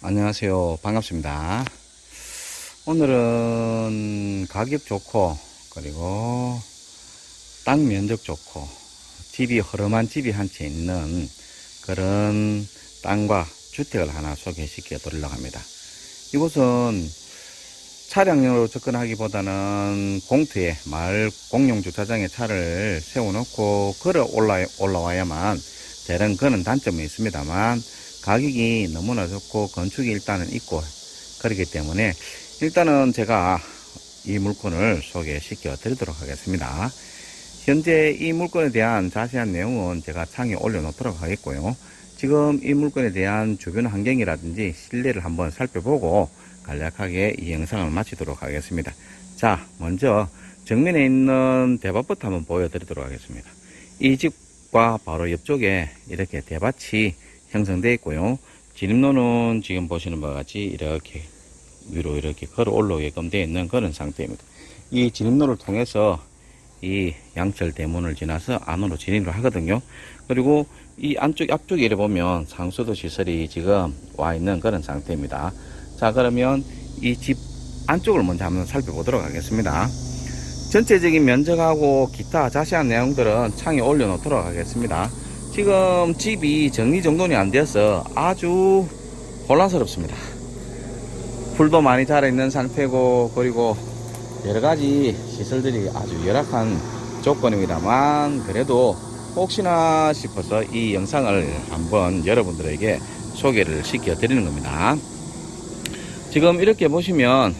안녕하세요. 반갑습니다. 오늘은 가격 좋고, 그리고 땅 면적 좋고, 집이 허름한 집이 한 채 있는 그런 땅과 주택을 하나 소개시켜 드리려고 합니다. 이곳은 차량으로 접근하기보다는 공터에 마을 공용 주차장에 차를 세워놓고 걸어 올라, 올라와야만 되는 그런 단점이 있습니다만 가격이 너무나 좋고 건축이 일단은 있고 그렇기 때문에 일단은 제가 이 물건을 소개시켜 드리도록 하겠습니다. 현재 이 물건에 대한 자세한 내용은 제가 창에 올려놓도록 하겠고요. 지금 이 물건에 대한 주변 환경이라든지 실내를 한번 살펴보고 간략하게 이 영상을 마치도록 하겠습니다. 자, 먼저 정면에 있는 대밭부터 한번 보여드리도록 하겠습니다. 이 집과 바로 옆쪽에 이렇게 대밭이 형성되어 있고요. 진입로는 지금 보시는 바와 같이 이렇게 위로 이렇게 걸어 올라오게끔 되어 있는 그런 상태입니다. 이 진입로를 통해서 이 양철 대문을 지나서 안으로 진입을 하거든요. 그리고 이 안쪽 앞쪽에 이래 보면 상수도 시설이 지금 와 있는 그런 상태입니다. 자 그러면 이 집 안쪽을 먼저 한번 살펴보도록 하겠습니다. 전체적인 면적하고 기타 자세한 내용들은 창에 올려놓도록 하겠습니다. 지금 집이 정리정돈이 안 되어서 아주 혼란스럽습니다. 풀도 많이 자라있는 상태고 그리고 여러가지 시설들이 아주 열악한 조건입니다만 그래도 혹시나 싶어서 이 영상을 한번 여러분들에게 소개를 시켜 드리는 겁니다. 지금 이렇게 보시면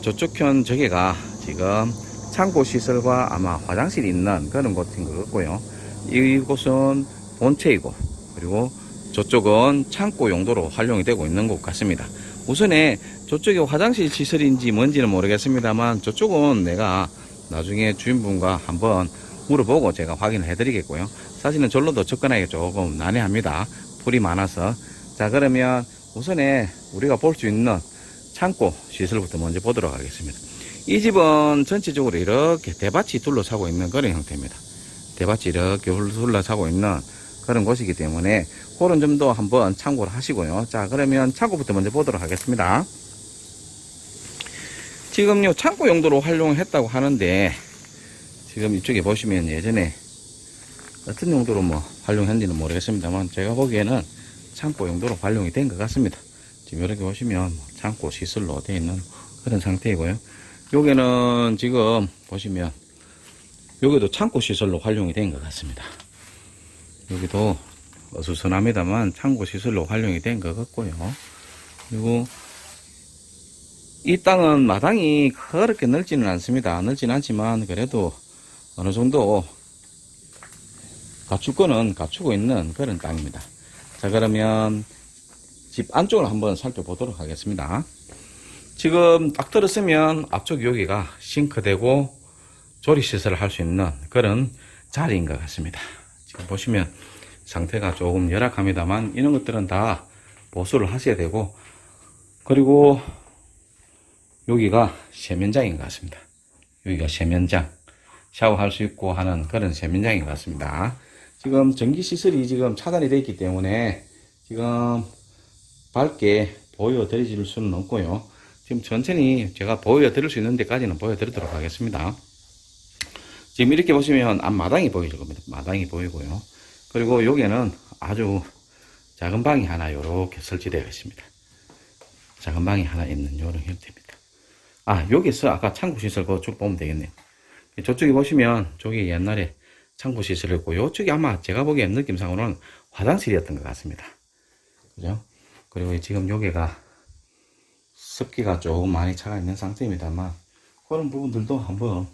저쪽 편 저기가 지금 창고 시설과 아마 화장실이 있는 그런 곳인 것 같고요. 이곳은 본체이고 그리고 저쪽은 창고 용도로 활용이 되고 있는 것 같습니다. 우선에 저쪽이 화장실 시설인지 뭔지는 모르겠습니다만 저쪽은 내가 나중에 주인분과 한번 물어보고 제가 확인을 해드리겠고요. 사실은 절로도 접근하기 조금 난해합니다. 풀이 많아서. 자 그러면 우선에 우리가 볼 수 있는 창고 시설부터 먼저 보도록 하겠습니다. 이 집은 전체적으로 이렇게 대밭이 둘러싸고 있는 그런 형태입니다. 대밭이 이렇게 둘러싸고 있는 그런 곳이기 때문에 그런 점도 한번 참고를 하시고요. 자, 그러면 창고부터 먼저 보도록 하겠습니다. 지금 요, 창고 용도로 활용했다고 하는데, 지금 이쪽에 보시면 예전에 어떤 용도로 뭐 활용했는지는 모르겠습니다만, 제가 보기에는 창고 용도로 활용이 된 것 같습니다. 지금 이렇게 보시면 뭐 창고 시설로 되어 있는 그런 상태이고요. 여기는 지금 보시면, 여기도 창고 시설로 활용이 된 것 같습니다. 여기도 어수선합니다만 창고 시설로 활용이 된 것 같고요. 그리고 이 땅은 마당이 그렇게 넓지는 않습니다. 넓지는 않지만 그래도 어느 정도 거는 갖추고 있는 그런 땅입니다. 자 그러면 집 안쪽을 한번 살펴보도록 하겠습니다. 지금 딱 들었으면 앞쪽 여기가 싱크대고 조리시설을 할 수 있는 그런 자리인 것 같습니다. 지금 보시면 상태가 조금 열악합니다만 이런 것들은 다 보수를 하셔야 되고 그리고 여기가 세면장인 것 같습니다. 여기가 세면장 샤워할 수 있고 하는 그런 세면장인 것 같습니다. 지금 전기 시설이 지금 차단이 되어 있기 때문에 지금 밝게 보여드릴 수는 없고요. 지금 천천히 제가 보여드릴 수 있는 데까지는 보여드리도록 하겠습니다. 지금 이렇게 보시면 앞마당이 보이실 겁니다. 마당이 보이고요. 그리고 여기는 아주 작은 방이 하나 이렇게 설치되어 있습니다. 작은 방이 하나 있는 이런 형태입니다. 아, 여기서 아까 창구 시설 그쭉 보면 되겠네요. 저쪽에 보시면 저기 옛날에 창구 시설이었고 이쪽이 아마 제가 보기엔 느낌상으로는 화장실이었던 것 같습니다. 그죠? 그리고 지금 여기가 습기가 조금 많이 차가 있는 상태입니다만 그런 부분들도 한번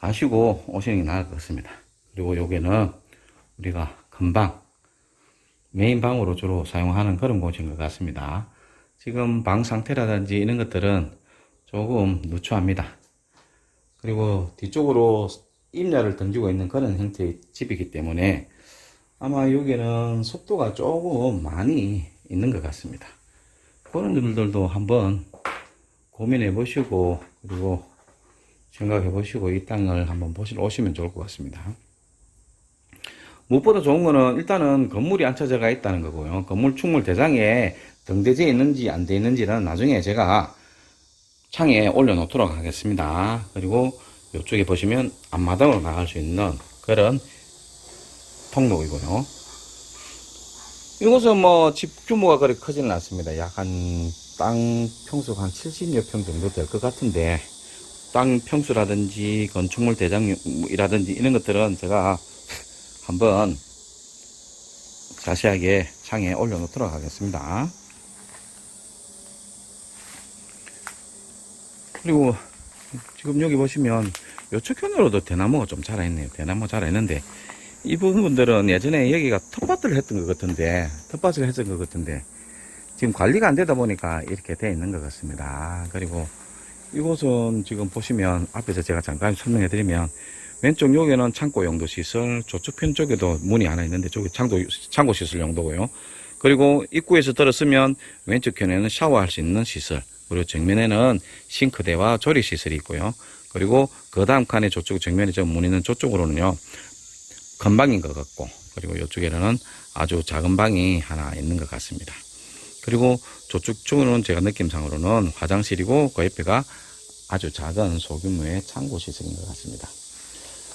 아시고 오시는 게 나을 것 같습니다. 그리고 여기는 우리가 금방 메인 방으로 주로 사용하는 그런 곳인 것 같습니다. 지금 방 상태라든지 이런 것들은 조금 누추합니다. 그리고 뒤쪽으로 임야를 던지고 있는 그런 형태의 집이기 때문에 아마 여기는 속도가 조금 많이 있는 것 같습니다. 그런 점들도 한번 고민해 보시고 그리고 생각해 보시고 이 땅을 한번 보시러 오시면 좋을 것 같습니다. 무엇보다 좋은 거는 일단은 건물이 안쳐져가 있다는 거고요. 건물 충물 대장에 등대지에 있는지 안 돼 있는지는 나중에 제가 창에 올려놓도록 하겠습니다. 그리고 이쪽에 보시면 앞마당으로 나갈 수 있는 그런 통로이고요. 이곳은 뭐 집 규모가 그렇게 크지는 않습니다. 약 한 땅 평수가 한 70여 평 정도 될 것 같은데 땅 평수라든지 건축물 대장이라든지 이런 것들은 제가 한번 자세하게 창에 올려놓도록 하겠습니다. 그리고 지금 여기 보시면 요쪽 편으로도 대나무가 좀 자라있네요. 대나무 자라있는데 이 부분들은 예전에 여기가 텃밭을 했던 것 같은데 텃밭을 했던 것 같은데 지금 관리가 안 되다 보니까 이렇게 돼 있는 것 같습니다. 그리고 이곳은 지금 보시면 앞에서 제가 잠깐 설명해 드리면 왼쪽 여기는 창고 용도 시설, 저쪽 편 쪽에도 문이 하나 있는데 저기 창고, 창고 시설 용도고요. 그리고 입구에서 들어서면 왼쪽 편에는 샤워할 수 있는 시설, 그리고 정면에는 싱크대와 조리 시설이 있고요. 그리고 그 다음 칸에 저쪽 정면에 저 문 있는 저쪽으로는요, 큰 방인 것 같고, 그리고 이쪽에는 아주 작은 방이 하나 있는 것 같습니다. 그리고 저쪽 쪽으로는 제가 느낌상으로는 화장실이고 그 옆에가 아주 작은 소규모의 창고 시설인 것 같습니다.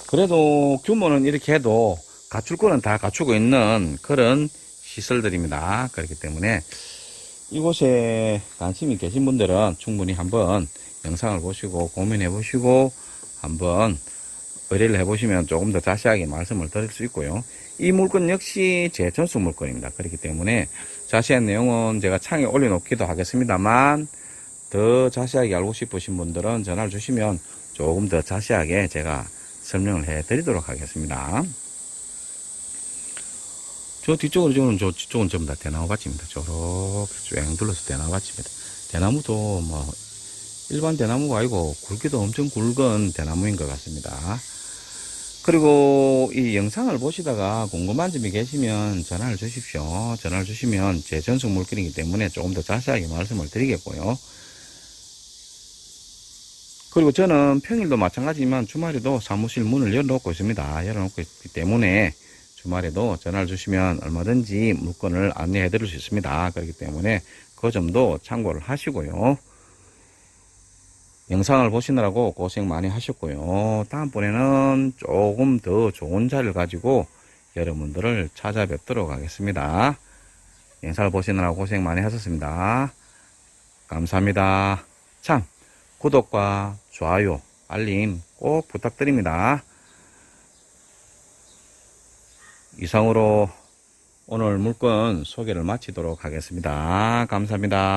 그래도 규모는 이렇게 해도 갖출 거는 다 갖추고 있는 그런 시설들입니다. 그렇기 때문에 이곳에 관심이 계신 분들은 충분히 한번 영상을 보시고 고민해 보시고 한번 의뢰를 해보시면 조금 더 자세하게 말씀을 드릴 수 있고요. 이 물건 역시 제 전수 물건입니다. 그렇기 때문에 자세한 내용은 제가 창에 올려놓기도 하겠습니다만 더 자세하게 알고 싶으신 분들은 전화를 주시면 조금 더 자세하게 제가 설명을 해 드리도록 하겠습니다. 저 뒤쪽으로 지금 저 뒤쪽은 전부 다 대나무 밭입니다. 저렇게 쭉 둘러서 대나무 밭입니다. 대나무도 뭐 일반 대나무가 아니고 굵기도 엄청 굵은 대나무인 것 같습니다. 그리고 이 영상을 보시다가 궁금한 점이 계시면 전화를 주십시오. 전화를 주시면 제 전속 물건이기 때문에 조금 더 자세하게 말씀을 드리겠고요. 그리고 저는 평일도 마찬가지지만 주말에도 사무실 문을 열어놓고 있습니다. 열어놓고 있기 때문에 주말에도 전화를 주시면 얼마든지 물건을 안내해 드릴 수 있습니다. 그렇기 때문에 그 점도 참고를 하시고요. 영상을 보시느라고 고생 많이 하셨고요. 다음번에는 조금 더 좋은 자를 가지고 여러분들을 찾아뵙도록 하겠습니다. 영상을 보시느라고 고생 많이 하셨습니다. 감사합니다. 참, 구독과 좋아요, 알림 꼭 부탁드립니다. 이상으로 오늘 물건 소개를 마치도록 하겠습니다. 감사합니다.